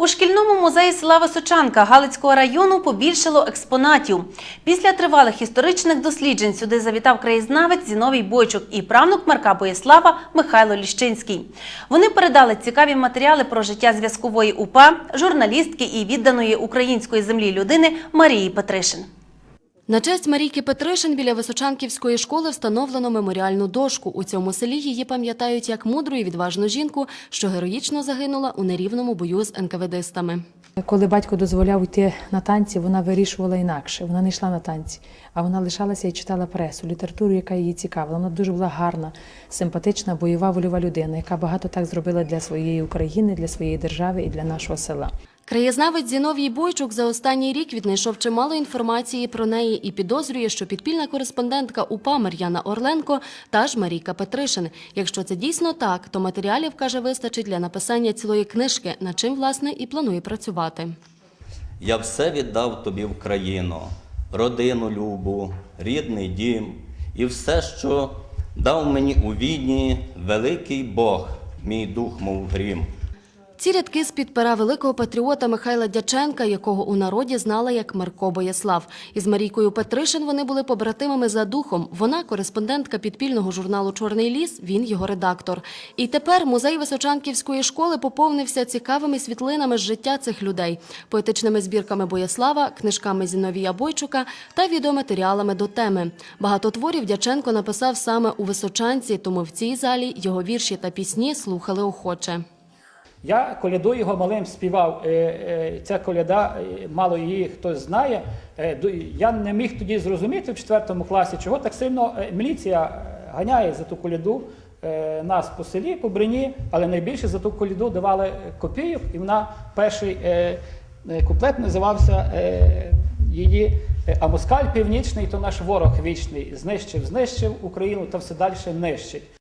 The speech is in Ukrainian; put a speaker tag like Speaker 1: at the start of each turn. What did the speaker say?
Speaker 1: У шкільному музеї села Височанка Галицького району побільшало експонатів. Після тривалих історичних досліджень сюди завітав краєзнавець Зіновій Бойчук і правнук Марка Боєслава Михайло Ліщинський. Вони передали цікаві матеріали про життя зв'язкової УПА, журналістки і відданої української землі людини Марії Петришин.
Speaker 2: На честь Марійки Петришин біля Височанківської школи встановлено меморіальну дошку. У цьому селі її пам'ятають як мудру і відважну жінку, що героїчно загинула у нерівному бою з НКВДистами.
Speaker 3: Коли батько дозволяв йти на танці, вона вирішувала інакше. Вона не йшла на танці, а вона лишалася і читала пресу, літературу, яка її цікавила. Вона дуже була гарна, симпатична, бойова вольова людина, яка багато так зробила для своєї України, для своєї держави і для нашого села.
Speaker 2: Краєзнавець Зіновій Бойчук за останній рік віднайшов чимало інформації про неї і підозрює, що підпільна кореспондентка УПА Мар'яна Орленко та ж Марійка Петришин. Якщо це дійсно так, то матеріалів, каже, вистачить для написання цілої книжки, над чим, власне, і планує працювати.
Speaker 4: Я все віддав тобі в країну, родину любу, рідний дім і все, що дав мені у відні великий Бог, мій дух, мов грім.
Speaker 2: Ці рядки з-під пера великого патріота Михайла Дяченка, якого у народі знала як Марко Боєслав. Із Марійкою Петришин вони були побратимами за духом. Вона кореспондентка підпільного журналу Чорний ліс, він його редактор. І тепер музей Височанківської школи поповнився цікавими світлинами з життя цих людей, поетичними збірками Боєслава, книжками Зіновія Бойчука та відеоматеріалами до теми. Багато творів Дяченко написав саме у Височанці, тому в цій залі його вірші та пісні слухали охоче.
Speaker 5: Я коляду його малим співав. Е, е, Ця коляда, е, мало її хтось знає. Я не міг тоді зрозуміти в четвертому класі, чого так сильно міліція ганяє за ту коляду нас по селі, по Брині, але найбільше за ту коляду давали копійок, і вона перший куплет називався її А північний, то наш ворог вічний. Знищив, знищив Україну та все далі нищить.